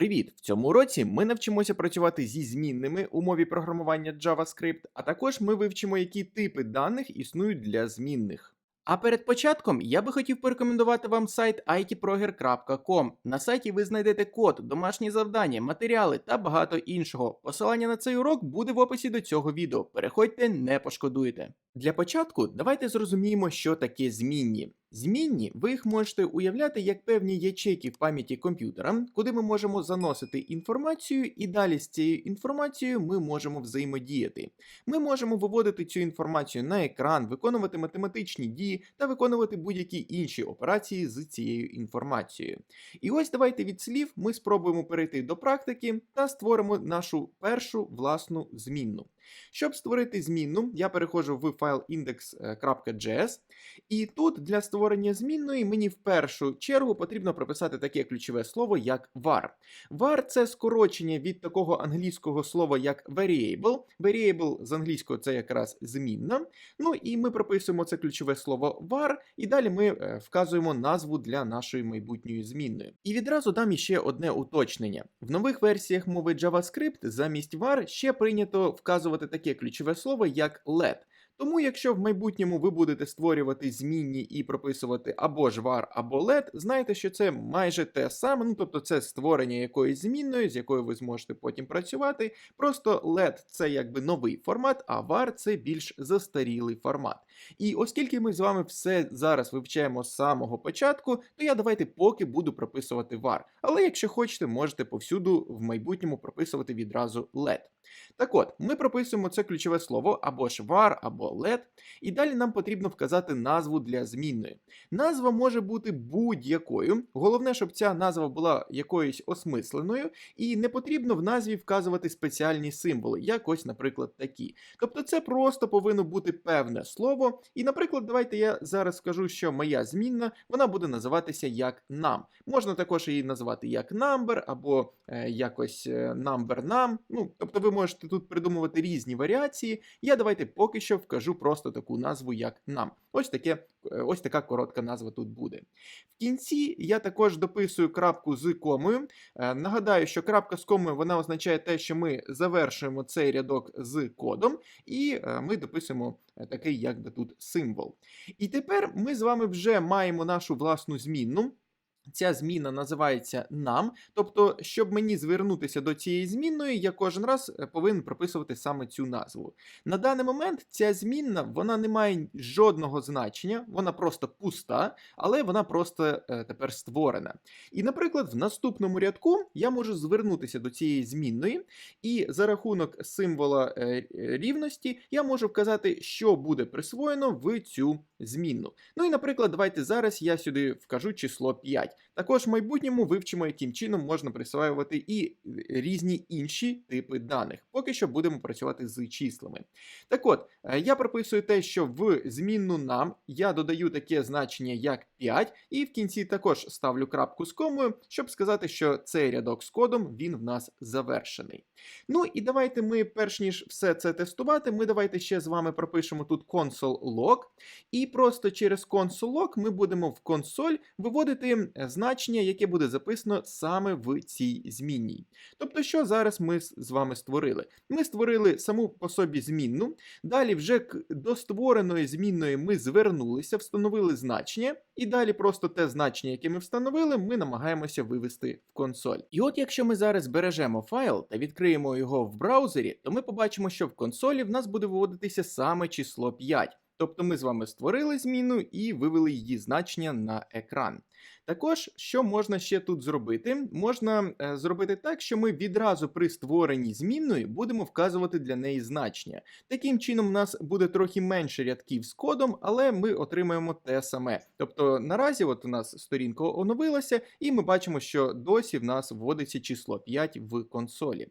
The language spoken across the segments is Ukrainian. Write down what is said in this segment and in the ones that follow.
Привіт! В цьому уроці ми навчимося працювати зі змінними у мові програмування JavaScript, а також ми вивчимо, які типи даних існують для змінних. А перед початком я би хотів порекомендувати вам сайт itproger.com. На сайті ви знайдете код, домашні завдання, матеріали та багато іншого. Посилання на цей урок буде в описі до цього відео. Переходьте, не пошкодуєте. Для початку давайте зрозуміємо, що таке змінні. Змінні ви їх можете уявляти як певні ячейки в пам'яті комп'ютера, куди ми можемо заносити інформацію, і далі з цією інформацією ми можемо взаємодіяти. Ми можемо виводити цю інформацію на екран, виконувати математичні дії та виконувати будь-які інші операції з цією інформацією. І ось давайте від слів ми спробуємо перейти до практики та створимо нашу першу власну змінну. Щоб створити змінну, я переходжу в файл index.js, і тут для створення змінної мені в першу чергу потрібно прописати таке ключове слово, як var. var це скорочення від такого англійського слова, як variable. Variable з англійського це якраз змінна. Ну і ми прописуємо це ключове слово var, і далі ми е, вказуємо назву для нашої майбутньої змінної. І відразу дам іще одне уточнення. В нових версіях мови JavaScript замість var ще прийнято вказувати таке ключове слово, як LED. Тому, якщо в майбутньому ви будете створювати змінні і прописувати або ж var, або LED, знайте, що це майже те саме, ну тобто це створення якоїсь змінної, з якою ви зможете потім працювати. Просто LED це якби новий формат, а var це більш застарілий формат. І оскільки ми з вами все зараз вивчаємо з самого початку, то я давайте поки буду прописувати var. Але якщо хочете, можете повсюду в майбутньому прописувати відразу let. Так от, ми прописуємо це ключове слово або ж var, або let, і далі нам потрібно вказати назву для змінної. Назва може бути будь-якою. Головне, щоб ця назва була якоюсь осмисленою, і не потрібно в назві вказувати спеціальні символи, як ось, наприклад, такі. Тобто це просто повинно бути певне слово. І, наприклад, давайте я зараз скажу, що моя змінна вона буде називатися як нам. Можна також її назвати як number, або е, якось е, number нам. Ну, тобто ви можете тут придумувати різні варіації. Я давайте поки що вкажу просто таку назву, як нам. Ось таке, ось така коротка назва тут буде. В кінці я також дописую крапку з комою. Е, Нагадаю, що крапка з комою вона означає те, що ми завершуємо цей рядок з кодом, і е, ми дописуємо е, такий, якби тут символ. І тепер ми з вами вже маємо нашу власну змінну. Ця зміна називається нам. Тобто, щоб мені звернутися до цієї змінної, я кожен раз е, повинен прописувати саме цю назву. На даний момент ця змінна вона не має жодного значення, вона просто пуста, але вона просто е, тепер створена. І, наприклад, в наступному рядку я можу звернутися до цієї змінної, і за рахунок символа е, рівності я можу вказати, що буде присвоєно в цю змінну. Ну і, наприклад, давайте зараз я сюди вкажу число 5. Також в майбутньому вивчимо, яким чином можна присваювати і різні інші типи даних. Поки що будемо працювати з числами. Так от, е, я прописую те, що в змінну нам я додаю таке значення, як 5, і в кінці також ставлю крапку з комою, щоб сказати, що цей рядок з кодом він в нас завершений. Ну і давайте ми, перш ніж все це тестувати, ми давайте ще з вами пропишемо тут console.log, і просто через console.log ми будемо в консоль виводити значення, яке буде записано саме в цій змінній. Тобто, що зараз ми з вами створили? Ми створили саму по собі змінну, далі вже до створеної змінної ми звернулися, встановили значення, і далі просто те значення, яке ми встановили, ми намагаємося вивести в консоль. І от якщо ми зараз збережемо файл та відкриємо його в браузері, то ми побачимо, що в консолі в нас буде виводитися саме число 5. Тобто ми з вами створили зміну і вивели її значення на екран. Також, що можна ще тут зробити? Можна е, зробити так, що ми відразу при створенні змінної будемо вказувати для неї значення. Таким чином, у нас буде трохи менше рядків з кодом, але ми отримаємо те саме. Тобто наразі от у нас сторінка оновилася, і ми бачимо, що досі в нас вводиться число 5 в консолі.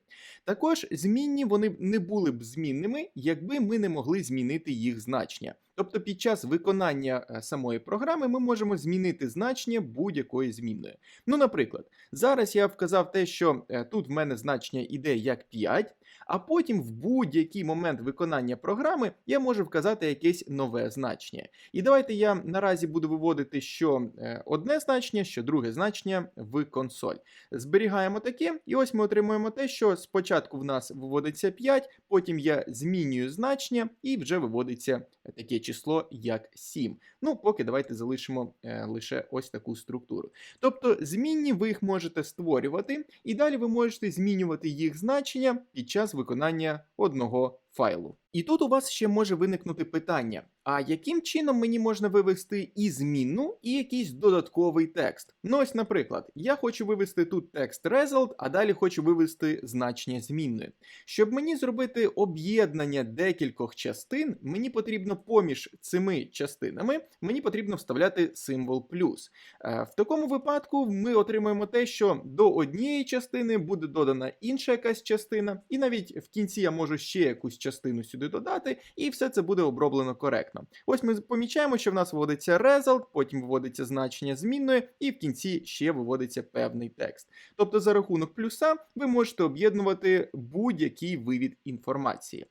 Також змінні вони не були б змінними, якби ми не могли змінити їх значення. Тобто під час виконання е, самої програми ми можемо змінити значення будь-якої змінної. Ну, наприклад, зараз я вказав те, що е, тут в мене значення іде як 5, а потім в будь-який момент виконання програми я можу вказати якесь нове значення. І давайте я наразі буду виводити що е, одне значення, що друге значення в консоль. Зберігаємо таке, і ось ми отримуємо те, що спочатку в нас виводиться 5, потім я змінюю значення, і вже виводиться таке число, як 7. Ну, поки давайте залишимо е, лише ось таку структуру. Тобто змінні ви їх можете створювати, і далі ви можете змінювати їх значення під час виконання одного файлу. І тут у вас ще може виникнути питання: а яким чином мені можна вивести і змінну, і якийсь додатковий текст? Ну ось, наприклад, я хочу вивести тут текст result, а далі хочу вивести значення змінної. Щоб мені зробити об'єднання декількох частин, мені потрібно поміж цими частинами, мені потрібно вставляти символ плюс. Е, В такому випадку ми отримуємо те, що до однієї частини буде додана інша якась частина, і навіть в кінці я можу ще якусь частину сюди додати, і все це буде оброблено коректно. Ось ми помічаємо, що в нас вводиться result, потім вводиться значення змінної, і в кінці ще виводиться певний текст. Тобто за рахунок плюса ви можете об'єднувати будь-який вивід інформації.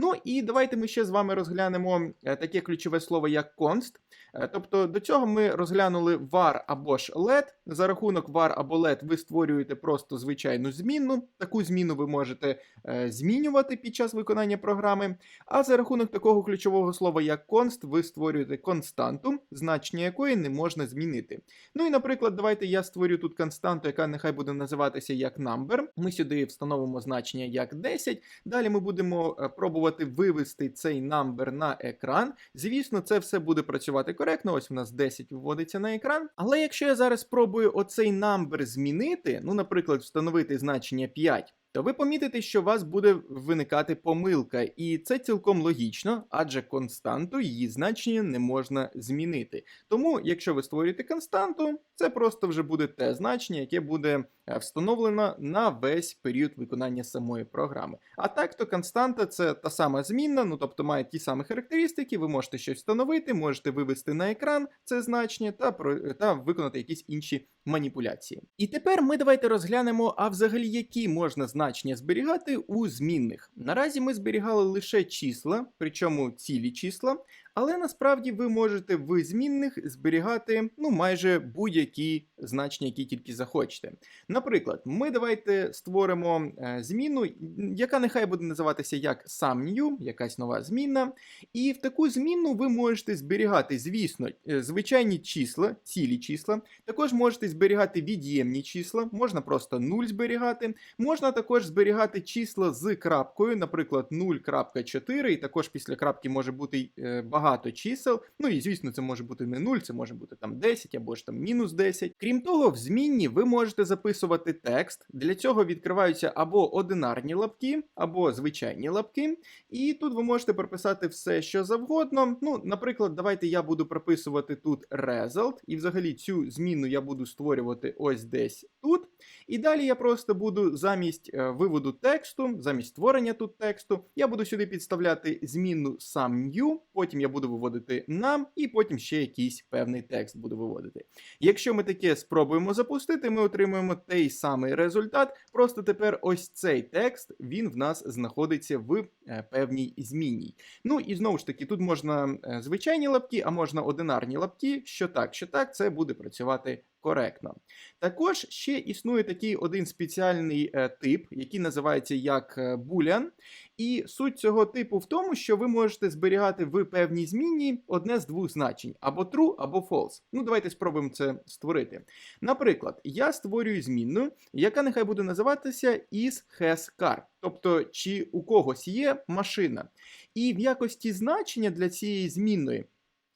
Ну і давайте ми ще з вами розглянемо е, таке ключове слово, як const. Е, Тобто до цього ми розглянули var або ж let. За рахунок var або let ви створюєте просто звичайну змінну. Таку зміну ви можете е, змінювати під час виконання програми. А за рахунок такого ключового слова, як const, ви створюєте константу, значення якої не можна змінити. Ну і, наприклад, давайте я створю тут константу, яка нехай буде називатися як number. Ми сюди встановимо значення як 10. Далі ми будемо е, пробувати вивести цей number на екран. Звісно, це все буде працювати коректно. Ось у нас 10 виводиться на екран. Але якщо я зараз спробую оцей number змінити, ну, наприклад, встановити значення 5. То ви помітите, що у вас буде виникати помилка, і це цілком логічно, адже константу її значення не можна змінити. Тому, якщо ви створюєте константу, це просто вже буде те значення, яке буде е, встановлено на весь період виконання самої програми. А так, то константа це та сама змінна, ну тобто має ті самі характеристики, ви можете щось встановити, можете вивести на екран це значення та, та виконати якісь інші маніпуляції. І тепер ми давайте розглянемо, а взагалі які можна значення зберігати у змінних. Наразі ми зберігали лише числа, причому цілі числа. Але насправді ви можете в змінних зберігати ну майже будь-які значення, які тільки захочете. Наприклад, ми давайте створимо е, зміну, яка нехай буде називатися як SumNew, якась нова змінна. І в таку змінну ви можете зберігати, звісно, е, звичайні числа, цілі числа. Також можете зберігати від'ємні числа, можна просто 0 зберігати. Можна також зберігати числа з крапкою, наприклад, 0.4, і також після крапки може бути е, багато чисел. Ну і звісно, це може бути не 0, це може бути там 10 або ж там мінус 10. Крім того, в змінні ви можете записувати текст. Для цього відкриваються або одинарні лапки, або звичайні лапки. І тут ви можете прописати все, що завгодно. Ну, наприклад, давайте я буду прописувати тут result, і взагалі цю зміну я буду створювати ось десь тут. І далі я просто буду замість е, виводу тексту, замість створення тут тексту, я буду сюди підставляти змінну сам new, потім я буду виводити нам, і потім ще якийсь певний текст буду виводити. Якщо ми таке спробуємо запустити, ми отримуємо той самий результат. Просто тепер ось цей текст він в нас знаходиться в е, певній змінній. Ну і знову ж таки, тут можна е, звичайні лапки, а можна одинарні лапки. Що так, що так, це буде працювати коректно. Також ще існує такий один спеціальний е, тип, який називається як boolean. І суть цього типу в тому, що ви можете зберігати в певній змінні одне з двох значень: або true, або false. Ну, давайте спробуємо це створити. Наприклад, я створюю змінну, яка нехай буде називатися is has car. Тобто, чи у когось є машина. І в якості значення для цієї змінної.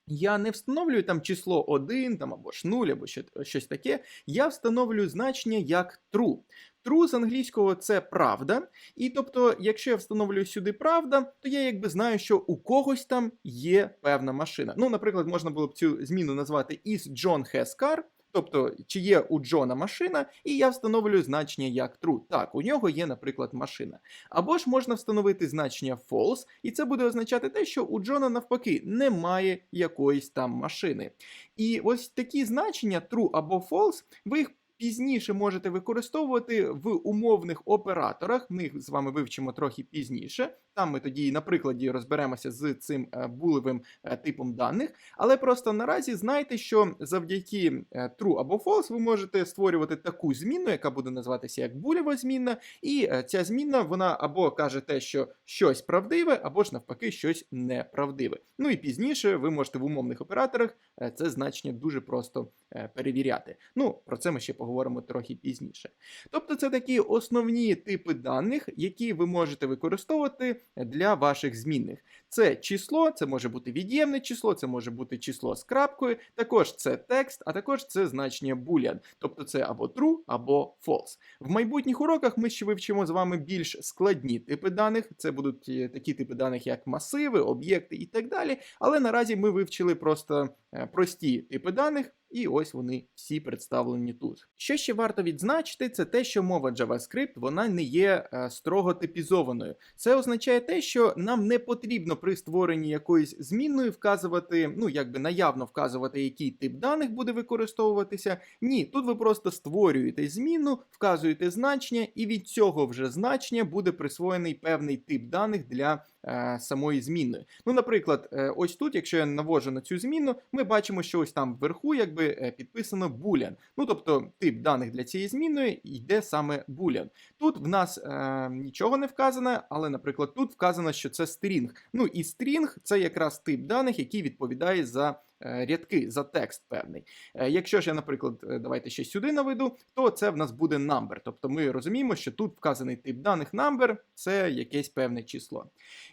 Я не встановлюю там число 1 там, або ж 0, або що- щось таке. Я встановлюю значення як true. True з англійського це правда. І тобто, якщо я встановлюю сюди правда, то я якби знаю, що у когось там є певна машина. Ну, наприклад, можна було б цю зміну назвати is John has car. Тобто, чи є у Джона машина, і я встановлюю значення як true. Так, у нього є, наприклад, машина. Або ж можна встановити значення false, і це буде означати те, що у Джона навпаки немає якоїсь там машини. І ось такі значення true або false, ви їх пізніше можете використовувати в умовних операторах. Ми їх з вами вивчимо трохи пізніше. Там ми тоді на прикладі розберемося з цим е, булевим е, типом даних. Але просто наразі знайте, що завдяки е, true або false ви можете створювати таку зміну, яка буде називатися як булєва змінна, і ця змінна вона або каже те, що щось правдиве, або ж навпаки щось неправдиве. Ну і пізніше ви можете в умовних операторах це значення дуже просто перевіряти. Ну, про це ми ще поговоримо трохи пізніше. Тобто, це такі основні типи даних, які ви можете використовувати для ваших змінних. Це число, це може бути від'ємне число, це може бути число з крапкою, також це текст, а також це значення boolean. Тобто це або true, або false. В майбутніх уроках ми ще вивчимо з вами більш складні типи даних. Це будуть е, такі типи даних, як масиви, об'єкти і так далі. Але наразі ми вивчили просто е, прості типи даних. І ось вони всі представлені тут. Що ще варто відзначити, це те, що мова JavaScript вона не є е, строго типізованою. Це означає те, що нам не потрібно при створенні якоїсь змінної вказувати, ну якби наявно вказувати, який тип даних буде використовуватися. Ні, тут ви просто створюєте зміну, вказуєте значення, і від цього вже значення буде присвоєний певний тип даних для е, самої змінної. Ну, наприклад, е, ось тут, якщо я навожу на цю зміну, ми бачимо, що ось там вверху якби е, підписано boolean. Ну, тобто тип даних для цієї змінної йде саме boolean. Тут в нас е, нічого не вказано, але, наприклад, тут вказано, що це string. Ну і string це якраз тип даних, який відповідає за рядки, за текст певний. Е, Якщо ж я, наприклад, е, давайте ще сюди наведу, то це в нас буде number. Тобто ми розуміємо, що тут вказаний тип даних number – це якесь певне число.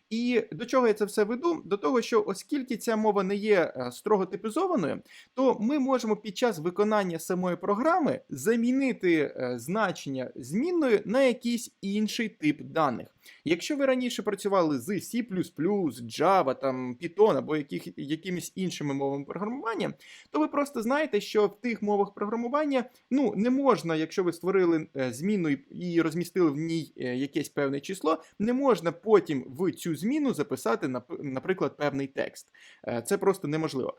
І до чого я це все веду? До того, що оскільки ця мова не є е, строго типізованою, то ми можемо під час виконання самої програми замінити е, значення змінною на якийсь інший тип даних. Якщо ви раніше працювали з C++, Java, там, Python або яких, якимись іншими мовами програмування, то ви просто знаєте, що в тих мовах програмування ну, не можна, якщо ви створили е, зміну і- розмістили в ній е, якесь певне число, не можна потім в цю зміну записати, наприклад, певний текст. Е, Це просто неможливо.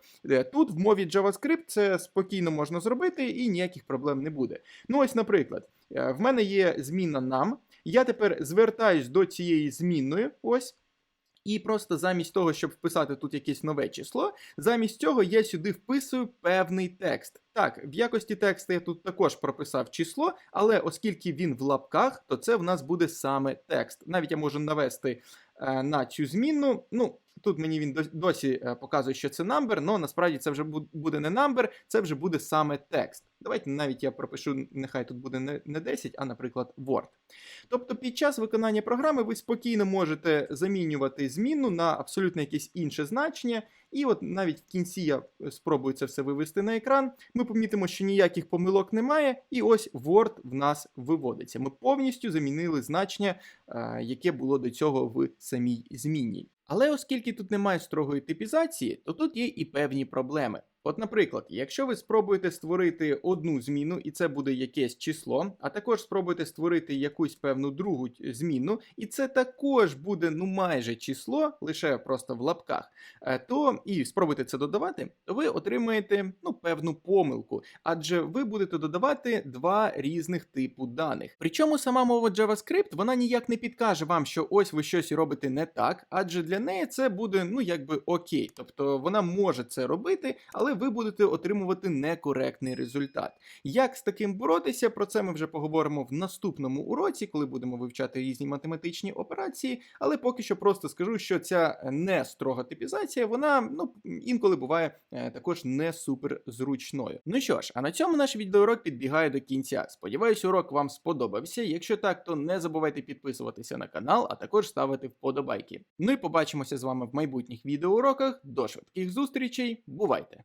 Тут в мові JavaScript це спокійно можна зробити і ніяких проблем не буде. Ну, ось, наприклад, в мене є зміна нам. Я тепер звертаюсь до цієї змінної, ось. І просто замість того, щоб вписати тут якесь нове число, замість цього я сюди вписую певний текст. Так, в якості тексту я тут також прописав число, але оскільки він в лапках, то це в нас буде саме текст. Навіть я можу навести е, на цю змінну. Ну, тут мені він досі е, показує, що це number, але насправді це вже буде не number, це вже буде саме текст. Давайте навіть я пропишу, нехай тут буде не, не 10, а, наприклад, Word. Тобто під час виконання програми ви спокійно можете замінювати змінну на абсолютно якесь інше значення. І от навіть в кінці я е, спробую це все вивести на екран. Ми помітимо, що ніяких помилок немає, і ось Word в нас виводиться. Ми повністю замінили значення, е, яке було до цього в самій змінній. Але оскільки тут немає строгої типізації, то тут є і певні проблеми. От, наприклад, якщо ви спробуєте створити одну зміну, і це буде якесь число, а також спробуєте створити якусь певну другу зміну, і це також буде ну майже число, лише просто в лапках, е, то і спробуйте це додавати, то ви отримаєте ну певну помилку, адже ви будете додавати два різних типу даних. Причому сама мова JavaScript вона ніяк не підкаже вам, що ось ви щось робите не так, адже для неї це буде ну якби окей. Тобто вона може це робити, але ви будете отримувати некоректний результат. Як з таким боротися? Про це ми вже поговоримо в наступному уроці, коли будемо вивчати різні математичні операції. Але поки що просто скажу, що ця не строга типізація, вона ну інколи буває е, також не супер зручною. Ну що ж, а на цьому наш відеоурок підбігає до кінця. Сподіваюсь, урок вам сподобався. Якщо так, то не забувайте підписуватися на канал, а також ставити вподобайки. Ну і побачимося з вами в майбутніх відеоуроках. До швидких зустрічей. Бувайте!